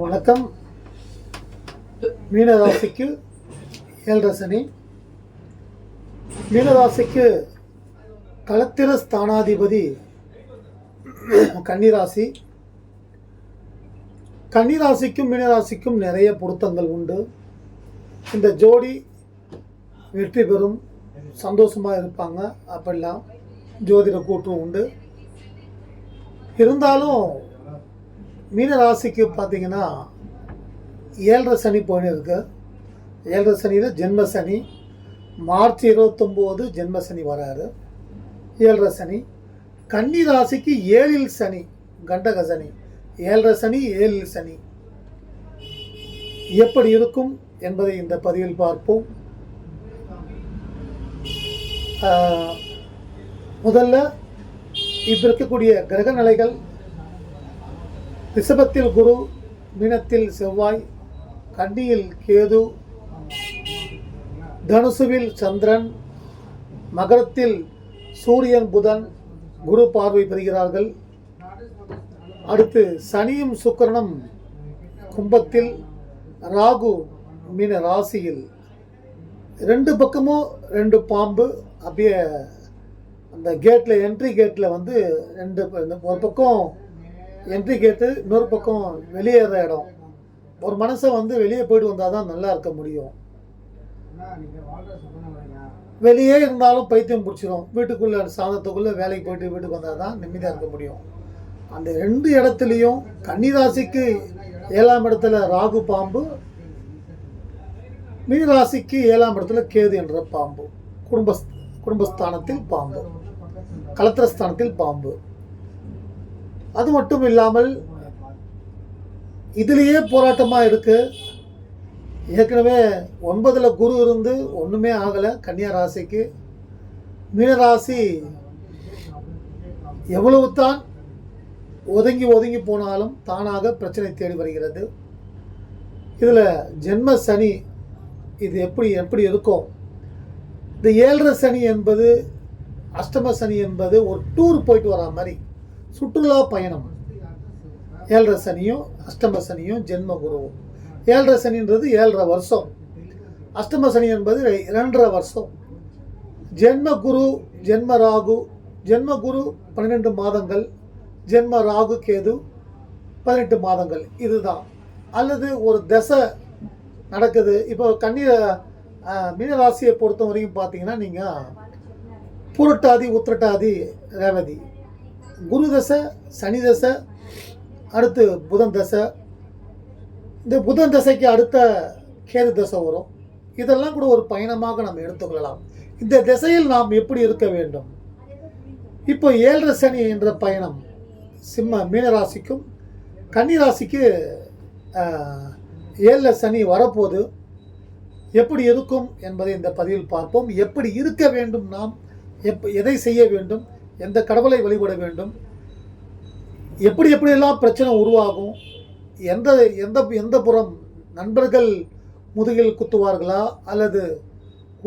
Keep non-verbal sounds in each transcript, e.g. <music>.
வணக்கம். மீனராசிக்கு ஏழரசனி. மீனராசிக்கு களத்திர ஸ்தானாதிபதி கன்னிராசி. கன்னிராசிக்கும் மீனராசிக்கும் நிறைய பொருத்தங்கள் உண்டு. இந்த ஜோடி வெற்றி பெறும் சந்தோஷமாக இருப்பாங்க. அப்படிலாம் ஜோதிட கூற்றும் உண்டு. இருந்தாலும் மீன ராசிக்கு பார்த்தீங்கன்னா ஏழரை சனி போயின்னு இருக்கு. ஏழரை சனியில் ஜென்ம சனி மார்ச் இருபத்தொம்போது ஜென்ம சனி வராரு. ஏழரை சனி கன்னி ராசிக்கு ஏழில் சனி கண்டக சனி. ஏழரை சனி ஏழில் சனி. எப்படி இருக்கும் என்பதை இந்த பதிவில் பார்ப்போம். முதல்ல இப்போ இருக்கக்கூடிய கிரக நிலைகள் ரிஷபத்தில் குரு மீனத்தில் செவ்வாய் கன்னியில் கேது தனுசுவில் சந்திரன் மகரத்தில் சூரியன் புதன் குரு பார்வை பெறுகிறார்கள். அடுத்து சனியும் சுக்கரனும் கும்பத்தில் ராகு மீன ராசியில். ரெண்டு பக்கமும் ரெண்டு பாம்பு அப்படியே அந்த கேட்டில் என்ட்ரி கேட்டில் வந்து ரெண்டு இந்த ஒரு பக்கம் என்ட்ரி கேட்டு இன்னொரு பக்கம் வெளியேற இடம். ஒரு மனசை வந்து வெளியே போயிட்டு வந்தால் தான் நல்லா இருக்க முடியும். வெளியே இருந்தாலும் பைத்தியம் பிடிச்சிரும். வீட்டுக்குள்ளே சாதத்துக்குள்ளே வேலைக்கு போயிட்டு வீட்டுக்கு வந்தால் தான் நிம்மதியாக இருக்க முடியும். அந்த ரெண்டு இடத்துலையும் கன்னிராசிக்கு ஏழாம் இடத்துல ராகு பாம்பு மீனராசிக்கு ஏழாம் இடத்துல கேது என்ற பாம்பு. குடும்ப குடும்பஸ்தானத்தில் பாம்பு. கலத்திரஸ்தானத்தில் பாம்பு. அது மட்டும் இல்லாமல் இதுலேயே போராட்டமாக இருக்குது ஏற்கனவே ஒன்பதில் குரு இருந்து ஒன்றுமே ஆகலை கன்னியா ராசிக்கு. மீனராசி எவ்வளவு தான் ஒதுங்கி ஒதுங்கி போனாலும் தானாக பிரச்சனை தேடி வருகிறது. இதில் ஜென்ம சனி இது எப்படி எப்படி இருக்கும் இந்த ஏழரை சனி என்பது அஷ்டம சனி என்பது ஒரு டூர் போயிட்டு வரா மாதிரி. சுற்றுலா பயணம். ஏழரை சனியும் அஷ்டம சனியும் ஜென்ம குருவும். ஏழரை சனின்றது ஏழரை வருஷம். அஷ்டம சனி என்பது இரண்டரை வருஷம். ஜென்ம குரு ஜென்ம ராகு ஜென்ம குரு பன்னிரெண்டு மாதங்கள் ஜென்ம ராகு கேது பதினெட்டு மாதங்கள். இதுதான். அல்லது ஒரு தசை நடக்குது. இப்போ கன்னிய மீனராசியை பொறுத்த வரைக்கும் பார்த்தீங்கன்னா நீங்கள் புரட்டாதி உத்திரட்டாதி ரேவதி. குரு தசை சனி தசை அடுத்து புதன் தசை. இந்த புதன் தசைக்கு அடுத்த கேது தசை வரும். இதெல்லாம் கூட ஒரு பயணமாக நம்ம எடுத்துக்கொள்ளலாம். இந்த திசையில் நாம் எப்படி இருக்க வேண்டும்? இப்போ ஏழரை சனி என்ற பயணம் சிம்ம மீனராசிக்கும் கன்னிராசிக்கு ஏழில் சனி வரப்போது எப்படி இருக்கும் என்பதை இந்த பதிவில் பார்ப்போம். எப்படி இருக்க வேண்டும் நாம்? எப் எதை செய்ய வேண்டும்? எந்த கடவுளை வழிபட வேண்டும்? எப்படி எப்படியெல்லாம் பிரச்சனை உருவாகும்? எந்த எந்த எந்த புறம் நண்பர்கள் முதுகில் குத்துவார்களா? அல்லது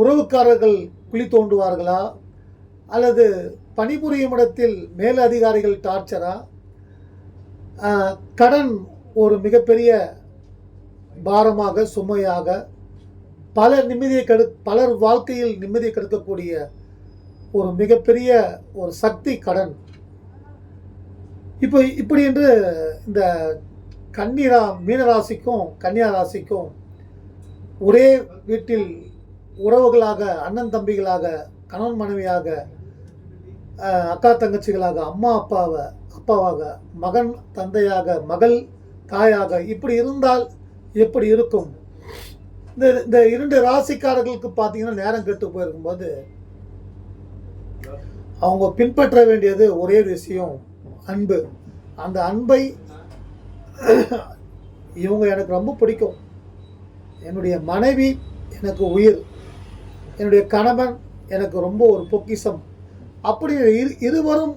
உறவுக்காரர்கள் குழி தோண்டுவார்களா? அல்லது பணிபுரியும் இடத்தில் மேல் அதிகாரிகள் டார்ச்சரா? கடன் ஒரு மிகப்பெரிய பாரமாக சுமையாக பல நிம்மதியை கெடு பலர் வாழ்க்கையில் நிம்மதியை கெடுக்கக்கூடிய ஒரு மிகப்பெரிய ஒரு சக்தி கடன். இப்போ இப்படி என்று இந்த கன்னிரா மீனராசிக்கும் கன்னியா ராசிக்கும் ஒரே வீட்டில் உறவுகளாக அண்ணன் தம்பிகளாக கணவன் மனைவியாக அக்கா தங்கச்சிகளாக அம்மா அப்பாவை அப்பாவாக மகன் தந்தையாக மகள் தாயாக இப்படி இருந்தால் எப்படி இருக்கும்? இந்த இந்த இரண்டு ராசிக்காரர்களுக்கு பார்த்தீங்கன்னா நேரம் கெட்டு போயிருக்கும்போது அவங்க பின்பற்ற வேண்டியது ஒரே விஷயம் அன்பு. அந்த அன்பை இவங்க எனக்கு ரொம்ப பிடிக்கும். என்னுடைய மனைவி எனக்கு உயிர். என்னுடைய கணவன் எனக்கு ரொம்ப ஒரு பொக்கிஷம். அப்படி இரு இருவரும்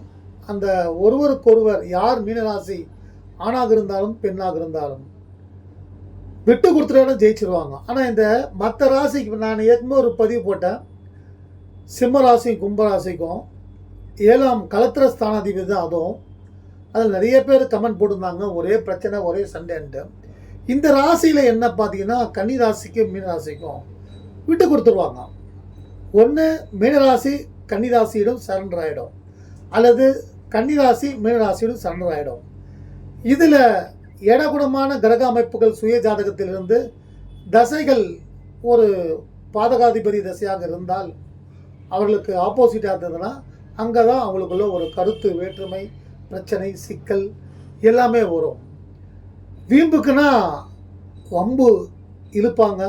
அந்த ஒருவருக்கொருவர் யார் மீனராசி ஆணாக இருந்தாலும் பெண்ணாக இருந்தாலும் விட்டு கொடுத்துட்டாலும் ஜெயிச்சிருவாங்க. ஆனால் இந்த மற்ற ராசிக்கு நான் ஏற்கனவே ஒரு பதிவு போட்டேன். சிம்ம ராசியும் கும்பராசிக்கும் ஏழாம் கலத்திர ஸ்தானாதிபதி தான் அதுவும். அதில் நிறைய பேர் கமெண்ட் போட்டிருந்தாங்க. ஒரே பிரச்சனை ஒரே சண்டைன்ட்டு இந்த ராசியில் என்ன பார்த்தீங்கன்னா கன்னி ராசிக்கும் மீன ராசிக்கும் விட்டு கொடுத்துருவாங்க. ஒன்று மீனராசி கன்னிராசியிடம் சரண்டர் ஆகிடும் அல்லது கன்னிராசி மீனராசியிடம் சரண்டர் ஆகிடும் இதில் இடகுடமான கிரக அமைப்புகள் சுய ஜாதகத்திலிருந்து தசைகள் ஒரு பாதகாதிபதி தசையாக இருந்தால் அவர்களுக்கு ஆப்போசிட்டாக இருந்ததுன்னா அங்கே தான் அவங்களுக்குள்ள ஒரு கருத்து வேற்றுமை பிரச்சனை சிக்கல் எல்லாமே வரும். வீம்புக்குன்னா வம்பு இழுப்பாங்க.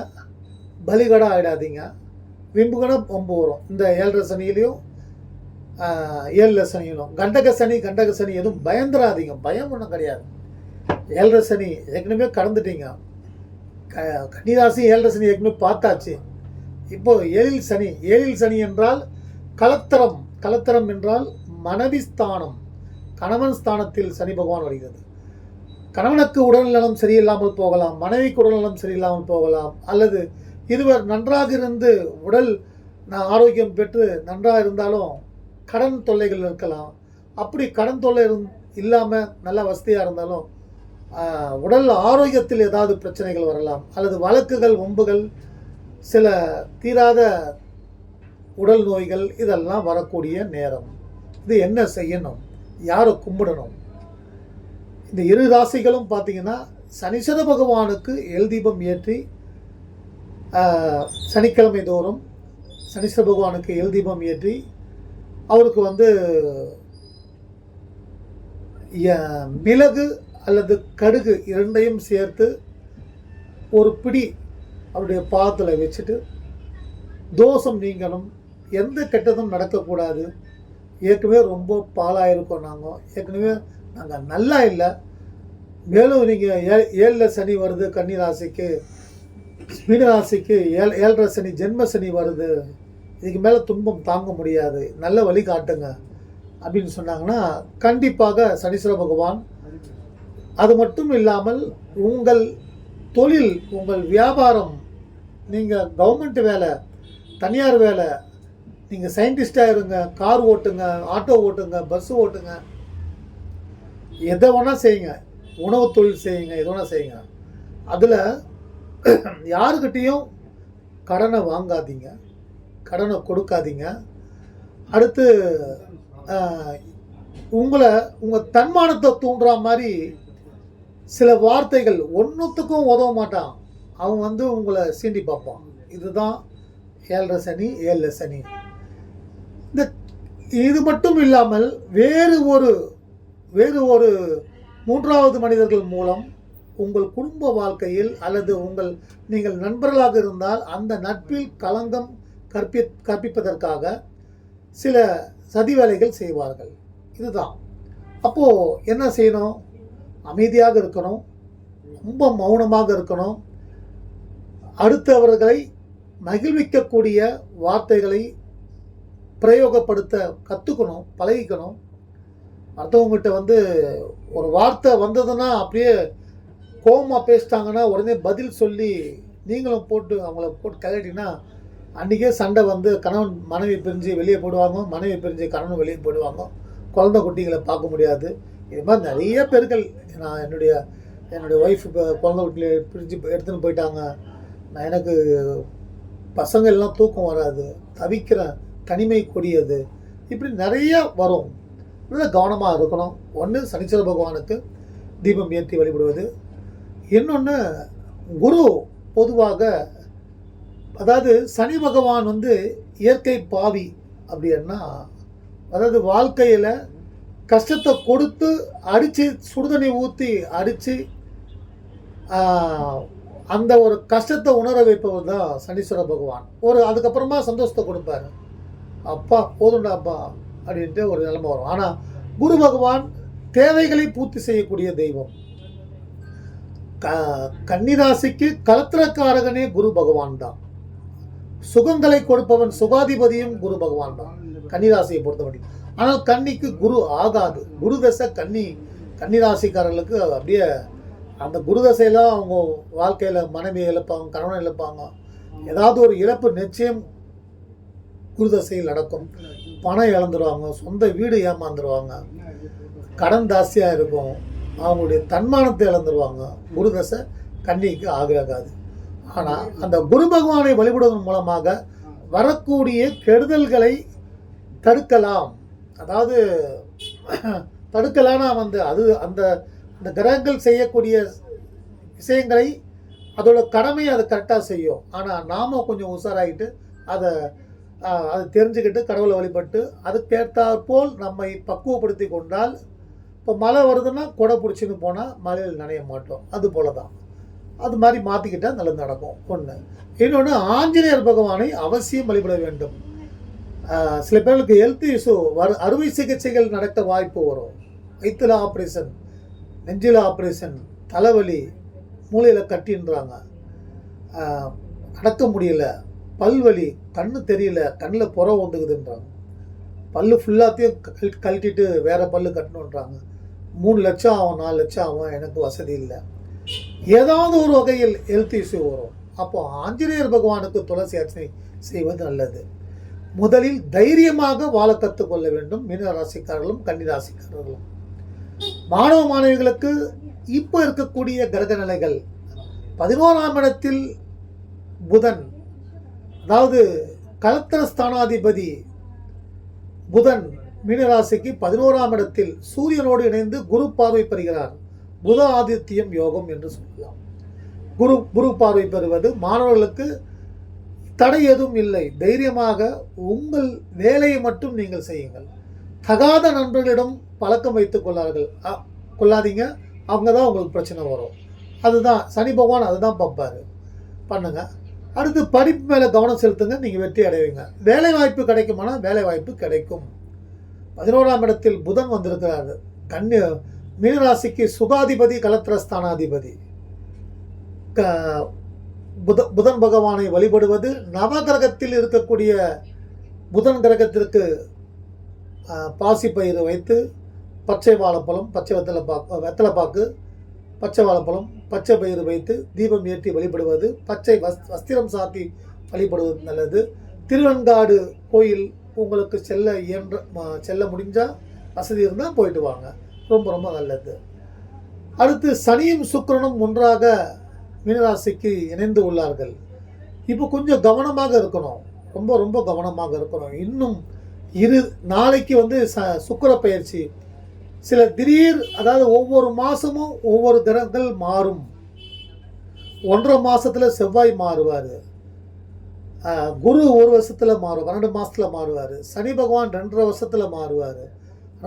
பலிகடா ஆகிடாதீங்க விம்புகனா வம்பு வரும். இந்த ஏழரை சனியிலையும் ஏழில் சனியிலும். கண்டக சனி கண்டக சனி எதுவும் பயந்துராதீங்க. பயம் ஒன்றும் கிடையாது. ஏழரை சனி ஏற்கனவே கடந்துட்டீங்க. க கன்னிராசி ஏழரை சனி ஏற்கனவே பார்த்தாச்சு. இப்போ ஏழில் சனி ஏழில் சனி என்றால் கலத்தரம். கலத்தரம் என்றால் மனைவி ஸ்தானம். கணவன் ஸ்தானத்தில் சனி பகவான் வருகிறது. கணவனுக்கு உடல்நலம் சரியில்லாமல் போகலாம் மனைவிக்கு உடல்நலம் சரியில்லாமல் போகலாம் அல்லது இருவர் நன்றாக இருந்து உடல் ஆரோக்கியம் பெற்று நன்றாக இருந்தாலும் கடன் தொல்லைகள் இருக்கலாம். அப்படி கடன் தொல்லை இல்லாமல் நல்ல வசதியாக இருந்தாலும் உடல் ஆரோக்கியத்தில் ஏதாவது பிரச்சனைகள் வரலாம். அல்லது வழக்குகள் ஒம்புகள் சில தீராத உடல் நோய்கள் இதெல்லாம் வரக்கூடிய நேரம். இது என்ன செய்யணும்? யாரை கும்பிடணும்? இந்த இரு ராசிகளும் பார்த்தீங்கன்னா சனீஸ்வர பகவானுக்கு எல் தீபம் ஏற்றி சனிக்கிழமை தோறும் சனீஸ்வர பகவானுக்கு எல் தீபம் ஏற்றி அவருக்கு வந்து மிளகு அல்லது கடுகு இரண்டையும் சேர்த்து ஒரு பிடி அவருடைய பாதத்தில் வச்சுட்டு தோஷம் நீங்கணும். எந்த கெட்டதும் நடக்கக்கூடாது. ஏற்கனவே ரொம்ப பாலாயிருக்கோம் நாங்கள் ஏற்கனவே நாங்கள் நல்லா இல்லை. மேலும் நீங்கள் ஏ ஏழில் சனி வருது கன்னி ராசிக்கு. மீன ராசிக்கு ஏழ் ஏழரை சனி ஜென்ம சனி வருது. இதுக்கு மேலே துன்பம் தாங்க முடியாது. நல்ல வழி காட்டுங்க. அப்படின்னு சொன்னாங்கன்னா கண்டிப்பாக சனீஸ்வர பகவான் அது மட்டும் இல்லாமல் உங்கள் தொழில் உங்கள் வியாபாரம் நீங்கள் கவர்மெண்ட் வேலை தனியார் வேலை நீங்கள் சயின்டிஸ்டாக இருங்க கார் ஓட்டுங்க ஆட்டோ ஓட்டுங்க பஸ் ஓட்டுங்க. எதை வேணால் செய்யுங்க. உணவு தொழில் செய்யுங்க எது வேணால் செய்யுங்க. அதில் <clears throat> யாருக்கிட்டேயும் கடனை வாங்காதீங்க. கடனை கொடுக்காதீங்க. அடுத்து உங்களை உங்கள் தன்மானத்தை தூண்டுற மாதிரி சில வார்த்தைகள் ஒன்றுத்துக்கும் உதவ மாட்டான். அவன் வந்து உங்களை சீண்டி பார்ப்பான். இதுதான் ஏழரை சனி ஏழு சனி. இந்த இது மட்டும் இல்லாமல் வேறு ஒரு வேறு ஒரு மூன்றாவது மனிதர்கள் மூலம் உங்கள் குடும்ப வாழ்க்கையில் அல்லது உங்கள் நீங்கள் நண்பர்களாக இருந்தால் அந்த நட்பில் களங்கம் கற்பி கற்பிப்பதற்காக சில சதி வேலைகள் செய்வார்கள். இதுதான். அப்போது என்ன செய்யணும்? அமைதியாக இருக்கணும். ரொம்ப மௌனமாக இருக்கணும். அடுத்தவர்களை மகிழ்விக்கக்கூடிய வார்த்தைகளை பிரயோகப்படுத்த கற்றுக்கணும் பழகிக்கணும். அடுத்தவங்ககிட்ட வந்து ஒரு வார்த்தை வந்ததுன்னா அப்படியே கோபமாக பேசிட்டாங்கன்னா உடனே பதில் சொல்லி நீங்களும் போட்டு அவங்கள போட்டு கலட்டினா அன்றைக்கே சண்டை வந்து கணவன் மனைவி பிரிஞ்சு வெளியே போடுவாங்க மனைவி பிரிஞ்சு கணவன் வெளியே போடுவாங்க குழந்தை குட்டிகளை பார்க்க முடியாது. இது மாதிரி நிறைய பேர்கள் நான் என்னுடைய என்னுடைய ஒய்ஃப் இப்போ குழந்தை குட்டியை பிரிஞ்சு எடுத்துன்னு போயிட்டாங்க. நான் எனக்கு பசங்க எல்லாம் தூக்கம் வராது. தவிக்கிறேன். தனிமை கொடியது இப்படி நிறைய வரும். இதில் கவனமாக இருக்கணும். ஒன்று சனீஸ்வர பகவானுக்கு தீபம் ஏற்றி வழிபடுவது. இன்னொன்று குரு பொதுவாக அதாவது சனி பகவான் வந்து இயற்கை பாவி அப்படின்னா அதாவது வாழ்க்கையில் கஷ்டத்தை கொடுத்து அடித்து சுடுதண்ணி ஊற்றி அடித்து அந்த ஒரு கஷ்டத்தை உணர வைப்பவர் தான் சனீஸ்வர பகவான். ஒரு அதுக்கப்புறமா சந்தோஷத்தை கொடுப்பாரு. அப்பா போதும்டா அப்பா அப்படின்ட்டு ஒரு நிலைமை வரும். ஆனால் குரு பகவான் தேவைகளை பூர்த்தி செய்யக்கூடிய தெய்வம். க கன்னிராசிக்கு கலத்திரக்காரகனே குரு பகவான் தான். சுகங்களை கொடுப்பவன் சுகாதிபதியும் குரு பகவான் தான். கன்னிராசியை பொறுத்தவரை ஆனால் கன்னிக்கு குரு ஆகாது. குரு தசை கன்னி கன்னிராசிக்காரர்களுக்கு அப்படியே அந்த குரு தசையில அவங்க வாழ்க்கையில் மனைவியை இழப்பாங்க கணவனை இழப்பாங்க. ஏதாவது ஒரு இழப்பு நிச்சயம் குருதசையில் நடக்கும். பணம் இழந்துருவாங்க சொந்த வீடு ஏமாந்துருவாங்க. கடன் ஜாஸ்தியாக இருக்கும். அவங்களுடைய தன்மானத்தை இழந்துருவாங்க. குருதசை கன்னிக்கு ஆகாது ஆனால் அந்த குரு பகவானை வழிபடுவதன் மூலமாக வரக்கூடிய கெடுதல்களை தடுக்கலாம். அதாவது தடுக்கலாம்னா வந்து அது அந்த அந்த கிரகங்கள் செய்யக்கூடிய விஷயங்களை அதோட கடமையை அது கரெக்டாக செய்யும். ஆனால் நாம கொஞ்சம் உஷாராகிட்டு அதை அதை தெரிஞ்சுக்கிட்டு கடவுளை வழிபட்டு அதுக்கேற்றாற்போல் நம்மை பக்குவப்படுத்தி கொண்டால் இப்போ மழை வருதுன்னா கொடை பிடிச்சின்னு போனால் மழையில் நனைய மாட்டோம். அது போல தான் அது மாதிரி மாற்றிக்கிட்டால் நல்லது நடக்கும். ஒன்று இன்னொன்று ஆஞ்சநேயர் பகவானை அவசியம் வழிபட வேண்டும். சில பேருக்கு ஹெல்த் இஷ்யூ வரு அறுவை சிகிச்சைகள் நடக்க வாய்ப்பு வரும். வயிற்றுல ஆப்ரேஷன் நெஞ்சில் ஆப்ரேஷன் தலைவலி மூளையில் கட்டின்றாங்க. நடக்க முடியல. பல்வலி கண்ணு தெரியல கண்ணில் புற வந்துக்குதுன்றாங்க பல்லு ஃபுல்லாத்தையும் கழ கழட்டிட்டு வேறு பல்லு கட்டணுன்றாங்க. மூணு லட்சம் ஆகும் நாலு லட்சம் ஆகும் எனக்கு வசதி இல்லை. ஏதாவது ஒரு வகையில் ஹெல்த் இஷ்யூ வரும். அப்போ ஆஞ்சநேயர் பகவானுக்கு துளசி அர்ச்சனை செய்வது நல்லது. முதலில் தைரியமாக வாழ கற்றுக்கொள்ள வேண்டும். மீன ராசிக்காரர்களும் மாணவ மாணவிகளுக்கு இப்போ இருக்கக்கூடிய கிரக நிலைகள் பதினோராம் இடத்தில் புதன் அதாவது கலத்திர ஸ்தானாதிபதி புதன் மீனராசிக்கு பதினோராம் இடத்தில் சூரியனோடு இணைந்து குரு பார்வை பெறுகிறார். புத ஆதித்யம் யோகம் என்று சொல்லலாம். குரு குரு பார்வை பெறுவது மாணவர்களுக்கு தடை எதுவும் இல்லை. தைரியமாக உங்கள் வேலையை மட்டும் நீங்கள் செய்யுங்கள். தகாத நண்பர்களிடம் பழக்கம் வைத்துக் கொள்ளார்கள் அ, கொள்ளாதீங்க. அவங்க தான் உங்களுக்கு பிரச்சனை வரும். அதுதான் சனி பகவான் அதுதான் பார்ப்பாரு. பண்ணுங்கள் அடுத்து படிப்பு மேலே கவனம் செலுத்துங்க நீங்கள் வெற்றி அடைவீங்க. வேலை வாய்ப்பு கிடைக்குமானா வேலை வாய்ப்பு கிடைக்கும். பதினோராம் இடத்தில் புதன் வந்திருக்கிறாரு. கன்னி மீனராசிக்கு சுகாதிபதி கலத்திரஸ்தானாதிபதி. க புத புதன் பகவானை வழிபடுவது நவகிரகத்தில் இருக்கக்கூடிய புதன் கிரகத்திற்கு பாசிப்பயிறு வைத்து பச்சை வாழைப்பழம் பச்சை வெத்தலை பாக்கு வெத்தலை பாக்கு பச்சை வாழைப்பழம் பச்சை பயிறு வைத்து தீபம் ஏற்றி வழிபடுவது பச்சை வஸ் வஸ்திரம் சாத்தி வழிபடுவது நல்லது. திருவெண்காடு கோயில் உங்களுக்கு செல்ல இயன்ற ம- செல்ல முடிஞ்சால் வசதி இருந்தால் போயிட்டு வாங்க. ரொம்ப ரொம்ப நல்லது. அடுத்து சனியும் சுக்கிரனும் ஒன்றாக மீனராசிக்கு இணைந்து உள்ளார்கள். இப்போ கொஞ்சம் கவனமாக இருக்கணும். ரொம்ப ரொம்ப கவனமாக இருக்கணும். இன்னும் இரு நாளைக்கு வந்து ச சுக்கிர பயிற்சி சில திடீர் அதாவது ஒவ்வொரு மாதமும் ஒவ்வொரு கிரகங்கள் மாறும். ஒன்றரை மாதத்தில் செவ்வாய் மாறுவார். குரு ஒரு வருஷத்தில் மாறும் பன்னெண்டு மாதத்தில் மாறுவார். சனி பகவான் ரெண்டரை வருஷத்தில் மாறுவார்.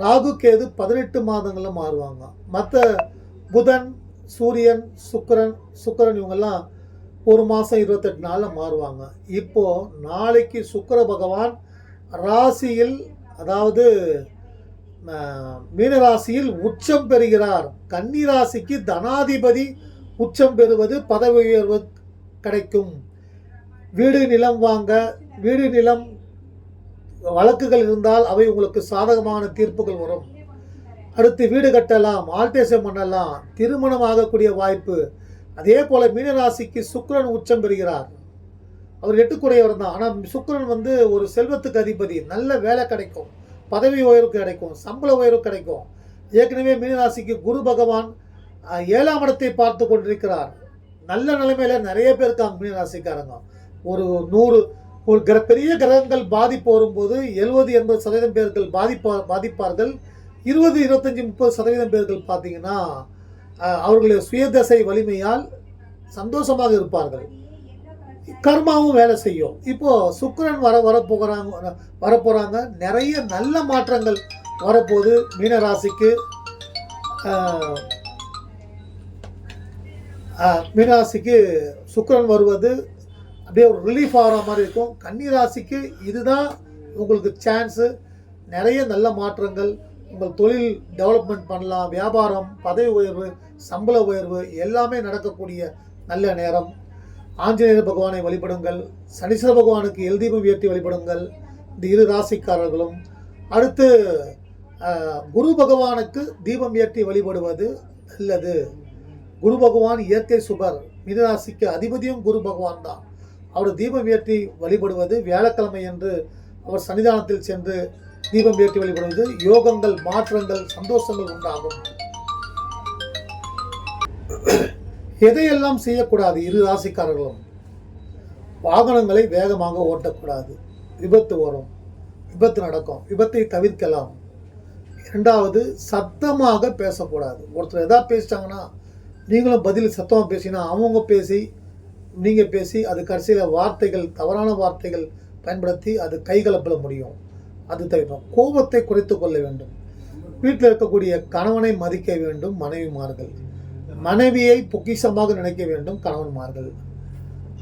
ராகு கேது பதினெட்டு மாதங்களில் மாறுவாங்க. மற்ற புதன் சூரியன் சுக்கிரன் சுக்கிரன் இவங்கெல்லாம் ஒரு மாதம் இருபத்தெட்டு நாளில் மாறுவாங்க. இப்போது நாளைக்கு சுக்கர பகவான் ராசியில் அதாவது மீனராசியில் உச்சம் பெறுகிறார். கன்னிராசிக்கு தனாதிபதி உச்சம் பெறுவது பதவி உயர்வு கிடைக்கும். வீடு நிலம் வாங்க வீடு நிலம் வழக்குகள் இருந்தால் அவை உங்களுக்கு சாதகமான தீர்ப்புகள் வரும். அடுத்து வீடு கட்டலாம் ஆல்டேஷன் பண்ணலாம் திருமணம் ஆகக்கூடிய வாய்ப்பு. அதே போல மீனராசிக்கு சுக்கரன் உச்சம் பெறுகிறார். அவர் எட்டுக்குடையவர் தான். ஆனால் சுக்கிரன் வந்து ஒரு செல்வத்துக்கு அதிபதி நல்ல வேலை கிடைக்கும். பதவி உயர்வு கிடைக்கும் சம்பள உயர்வு கிடைக்கும். ஏற்கனவே மீனராசிக்கு குரு பகவான் ஏழாம் இடத்தை பார்த்து கொண்டிருக்கிறார். நல்ல நிலைமையில நிறைய பேர் இருக்காங்க மீனராசிக்காரங்க. ஒரு நூறு ஒரு கிர பெரிய கிரகங்கள் பாதிப்பு வரும்போது எழுபது எண்பது சதவீதம் பேர்கள் பாதிப்பா பாதிப்பார்கள். இருபது இருபத்தஞ்சி முப்பது சதவீதம் பேர்கள் பார்த்தீங்கன்னா அவர்களுடைய சுயதசை வலிமையால் சந்தோஷமாக இருப்பார்கள். கர்மாவும் வேலை செய்யும். இப்போது சுக்கிரன் வர வரப்போகிறாங்க வரப்போகிறாங்க நிறைய நல்ல மாற்றங்கள் வரப்போகுது மீனராசிக்கு. மீனராசிக்கு சுக்கிரன் வருவது அப்படியே ஒரு ரிலீஃப் ஆகிற மாதிரி இருக்கும். கன்னி ராசிக்கு இதுதான் உங்களுக்கு சான்ஸு நிறைய நல்ல மாற்றங்கள். உங்கள் தொழில் டெவலப்மெண்ட் பண்ணலாம். வியாபாரம் பதவி உயர்வு சம்பள உயர்வு எல்லாமே நடக்கக்கூடிய நல்ல நேரம். ஆஞ்சநேயர் பகவானை வழிபடுங்கள் சனீஸ்வர பகவானுக்கு எல்தீபம் ஏற்றி வழிபடுங்கள் இந்த இரு ராசிக்காரர்களும். அடுத்து குரு பகவானுக்கு தீபம் ஏற்றி வழிபடுவது நல்லது. குரு பகவான் இயற்கை சுபர் மிதராசிக்கு அதிபதியும் குரு பகவான் தான். அவர் தீபம் ஏற்றி வழிபடுவது வியாழக்கிழமை என்று அவர் சன்னிதானத்தில் சென்று தீபம் ஏற்றி வழிபடுவது யோகங்கள் மாற்றங்கள் சந்தோஷங்கள் உண்டாகும். எதையெல்லாம் செய்யக்கூடாது? இரு ராசிக்காரர்களும். வாகனங்களை வேகமாக ஓட்டக்கூடாது. விபத்து வரும். விபத்து நடக்கும். விபத்தை தவிர்க்கலாம். இரண்டாவது சத்தமாக பேசக்கூடாது. ஒருத்தர் எதா பேசிட்டாங்கன்னா நீங்களும் பதில் சத்தமாக பேசினா அவங்க பேசி நீங்கள் பேசி அது கடைசியில் வார்த்தைகள் தவறான வார்த்தைகள் பயன்படுத்தி அது கைகலப்பட முடியும். அது தவிர்க்கும் கோபத்தை குறைத்து கொள்ள வேண்டும். வீட்டில் இருக்கக்கூடிய கணவனை மதிக்க வேண்டும் மனைவிமார்கள். மனைவியை பொக்கிஷமாக நினைக்க வேண்டும் கணவன்மார்கள்.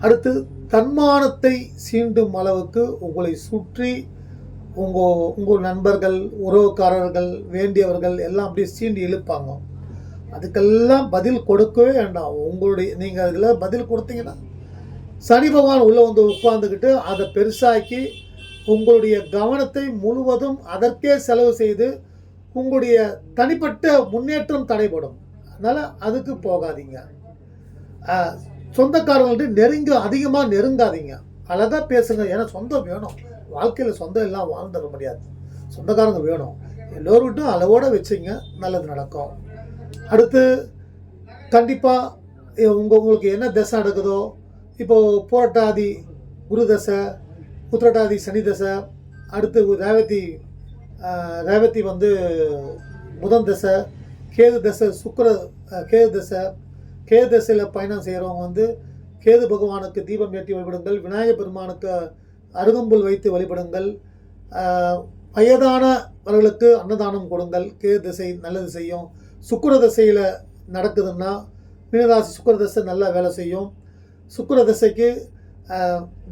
அடுத்து தன்மானத்தை சீண்டும் அளவுக்கு உங்களை சுற்றி உங்கள் உங்கள் நண்பர்கள் உறவுக்காரர்கள் வேண்டியவர்கள் எல்லாம் அப்படியே சீண்டி இழுப்பாங்க. அதுக்கெல்லாம் பதில் கொடுக்கவே வேண்டாம். உங்களுடைய நீங்கள் அதில் பதில் கொடுத்தீங்கன்னா சனி பகவான் உள்ளே வந்து உட்காந்துக்கிட்டு அதை பெருசாக்கி உங்களுடைய கவனத்தை முழுவதும் அதற்கே செலவு செய்து உங்களுடைய தனிப்பட்ட முன்னேற்றம் தடைபடும். அதனால் அதுக்கு போகாதீங்க. சொந்தக்காரங்கள்ட்ட நெருங்க அதிகமாக நெருங்காதீங்க. அழகாக பேசுங்க. ஏன்னா சொந்தம் வேணும். வாழ்க்கையில் சொந்தம் எல்லாம் வாழ்ந்துட முடியாது. சொந்தக்காரங்க வேணும். எல்லோருக்கிட்டும் அளவோடு வச்சுங்க. நல்லது நடக்கும். அடுத்து கண்டிப்பாக உங்கள் உங்களுக்கு என்ன தசை நடக்குதோ இப்போது புரட்டாதி குரு தசை உத்திரட்டாதி சனி தசை அடுத்து ரேவதி ரேவதி வந்து புதன் தசை கேது தசை சுக்கர கேது தசை கேது தசையில் பயணம் செய்கிறவங்க வந்து கேது பகவானுக்கு தீபம் ஏற்றி வழிபடுங்கள் விநாயகர் பெருமானுக்கு அருகம்புல் வைத்து வழிபடுங்கள் வயதானவர்களுக்கு அன்னதானம் கொடுங்கள் கேது திசை நல்லது செய்யும். சுக்கர திசையில் நடக்குதுன்னா மீனராசி சுக்கர திசை நல்லா வேலை செய்யும். சுக்கர திசைக்கு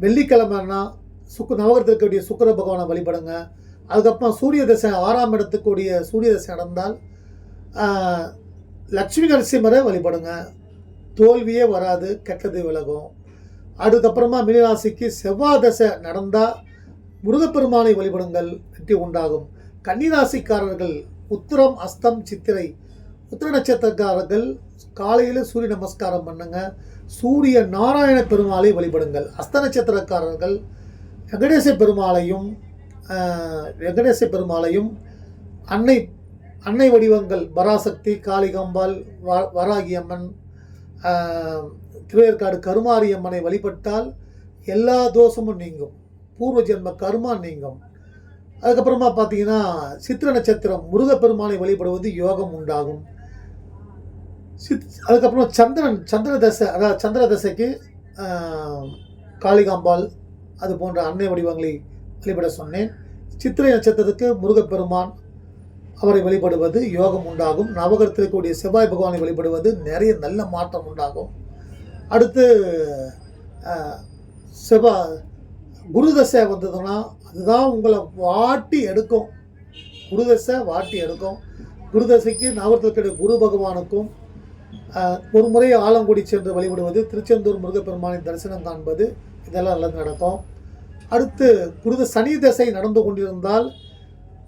வெள்ளிக்கிழமைன்னா சுக்கு நவகிரகத்தில் இருக்கக்கூடிய சுக்கிர பகவானை வழிபடுங்க. அதுக்கப்புறம் சூரிய தசை ஆறாம் இடத்துக்குரிய சூரிய தசை நடந்தால் லக்ஷ்மி லட்சுமி நரசிம்மரை வழிபடுங்க. தோல்வியே வராது கெட்டது விலகும். அதுக்கப்புறமா மீனராசிக்கு செவ்வாய் தசை நடந்தால் முருகப்பெருமானை வழிபடுங்கள் வெற்றி உண்டாகும். கன்னிராசிக்காரர்கள் உத்திரம் அஸ்தம் சித்திரை உத்திர நட்சத்திரக்காரர்கள் காலையில் சூரிய நமஸ்காரம் பண்ணுங்க. சூரிய நாராயண பெருமாளை வழிபடுங்கள். அஸ்த நட்சத்திரக்காரர்கள் வெங்கடேச பெருமாளையும் வெங்கடேச பெருமாளையும் அன்னை அன்னை வடிவங்கள் பராசக்தி காளிகாம்பாள் வ வராகி அம்மன் திருவேற்காடு கருமாரியம்மனை வழிபட்டால் எல்லா தோஷமும் நீங்கும். பூர்வ ஜென்ம கர்மா நீங்கும். அதுக்கப்புறமா பார்த்தீங்கன்னா சித்திர நட்சத்திரம் முருகப்பெருமானை வழிபடுவது யோகம் உண்டாகும். சித் அதுக்கப்புறம் சந்திரன் சந்திர தசை அதாவது சந்திர தசைக்கு காளிகாம்பாள் அது போன்ற அன்னை வடிவங்களை வழிபட சொன்னேன். சித்திரை நட்சத்திரத்துக்கு முருகப்பெருமான் அவரை வழிபடுவது யோகம் உண்டாகும். நவகரத்தில் இருக்கக்கூடிய செவ்வாய் பகவானை வழிபடுவது நிறைய நல்ல மாற்றம் உண்டாகும். அடுத்து செவ்வா குருதசை குரு தசை வந்ததுன்னா அதுதான் உங்களை வாட்டி எடுக்கும். குரு தசை வாட்டி எடுக்கும். குரு தசைக்கு குரு பகவானுக்கும் ஒரு முறை ஆலங்குடி சென்று வழிபடுவது திருச்செந்தூர் முருகப்பெருமானின் தரிசனம் காண்பது இதெல்லாம் நல்லது நடக்கும். அடுத்து குருத சனி தசை நடந்து கொண்டிருந்தால்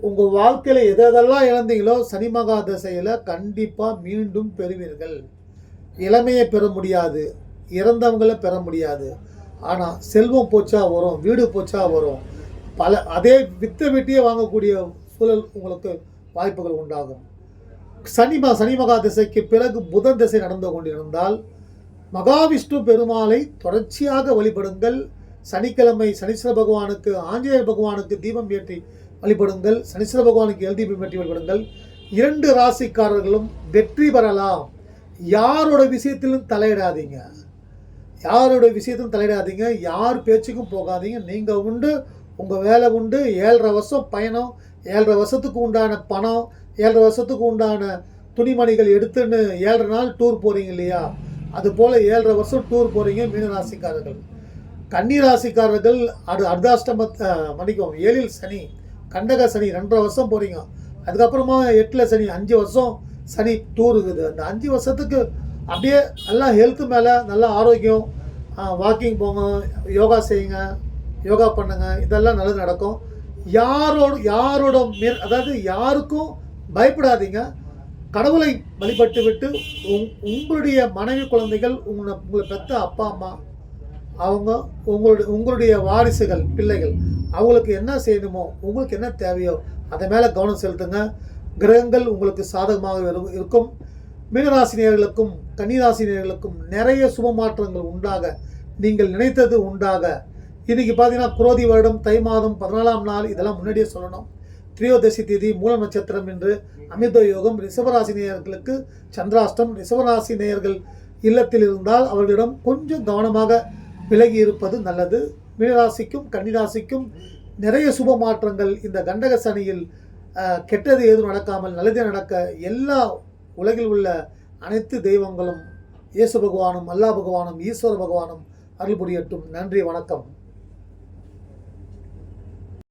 உங்கள் வாழ்க்கையில் எதெல்லாம் இழந்தீங்களோ சனி மகா தசையில் கண்டிப்பாக மீண்டும் பெறுவீர்கள். இளமையை பெற முடியாது. இறந்தவங்களை பெற முடியாது. ஆனால் செல்வம் போச்சா வரும் வீடு போச்சா வரும். பல அதே வித்த வீட்டையே வாங்கக்கூடிய சூழல் உங்களுக்கு வாய்ப்புகள் உண்டாகும். சனி ம சனி மகா திசைக்கு பிறகு புதன் திசை நடந்து கொண்டிருந்தால் மகாவிஷ்ணு பெருமாளை தொடர்ச்சியாக வழிபடுங்கள். சனிக்கிழமை சனீஸ்வர பகவானுக்கு ஆஞ்சநேயர் பகவானுக்கு தீபம் ஏற்றி வழிபடுங்கள். சனீஸ்வர பகவானுக்கு எழுதி தீபம் வழிபடுங்கள். இரண்டு ராசிக்காரர்களும் வெற்றி பெறலாம். யாரோட விஷயத்திலும் தலையிடாதீங்க. யாரோட விஷயத்திலும் தலையிடாதீங்க. யார் பேச்சுக்கும் போகாதீங்க. நீங்கள் உண்டு உங்கள் வேலை உண்டு. ஏழரை வருஷம் பயணம் ஏழரை வருஷத்துக்கு உண்டான பணம் ஏழரை வருஷத்துக்கு உண்டான துணிமணிகள் எடுத்துன்னு ஏழரை நாள் டூர் போகிறீங்க இல்லையா? அது போல் ஏழரை வருஷம் டூர் போகிறீங்க மீனராசிக்காரர்கள் கன்னிராசிக்காரர்கள் அது அர்த்தாஷ்டம மன்னிக்கும் ஏழில் சனி. கண்டக சனி ரெண்டரை வருஷம் போகிறீங்க அதுக்கப்புறமா எட்டில் சனி அஞ்சு வருஷம் சனி டூர் இருக்குது அந்த அஞ்சு வருஷத்துக்கு அப்படியே நல்லா ஹெல்த்து மேலே நல்லா ஆரோக்கியம் வாக்கிங் போங்க யோகா செய்யுங்க யோகா பண்ணுங்க இதெல்லாம் நல்லது நடக்கும். யாரோட யாரோட மேல் அதாவது யாருக்கும் பயப்படாதீங்க. கடவுளை வழிபட்டு விட்டு உங் உங்களுடைய மனைவி குழந்தைகள் உங்களை உங்களை பெற்ற அப்பா அம்மா அவங்க உங்களுடைய உங்களுடைய வாரிசுகள் பிள்ளைகள் அவங்களுக்கு என்ன செய்யணுமோ உங்களுக்கு என்ன தேவையோ அதை மேலே கவனம் செலுத்துங்க. கிரகங்கள் உங்களுக்கு சாதகமாக இருக்கும். மீனராசினியர்களுக்கும் கன்னிராசினியர்களுக்கும் நிறைய சுப மாற்றங்கள் உண்டாக நீங்கள் நினைத்தது உண்டாக. இன்றைக்கி பார்த்தீங்கன்னா குரோதி வருடம் தை மாதம் பதினாலாம் நாள் இதெல்லாம் முன்னாடியே சொல்லணும். திரியோதசி தேதி மூல நட்சத்திரம் என்று அமிர்த யோகம் ரிஷபராசி நேயர்களுக்கு சந்திராஷ்டம் ரிஷபராசி நேயர்கள் இல்லத்தில் இருந்தால் அவர்களிடம் கொஞ்சம் கவனமாக விலகி இருப்பது நல்லது. மீனராசிக்கும் கன்னிராசிக்கும் நிறைய சுப மாற்றங்கள் இந்த கண்டக சனியில் கெட்டது எதுவும் நடக்காமல் நல்லதே நடக்க எல்லா உலகில் உள்ள அனைத்து தெய்வங்களும் இயேசு பகவானும் அல்லா பகவானும் ஈஸ்வர பகவானும் அருள் புரியட்டும். நன்றி வணக்கம்.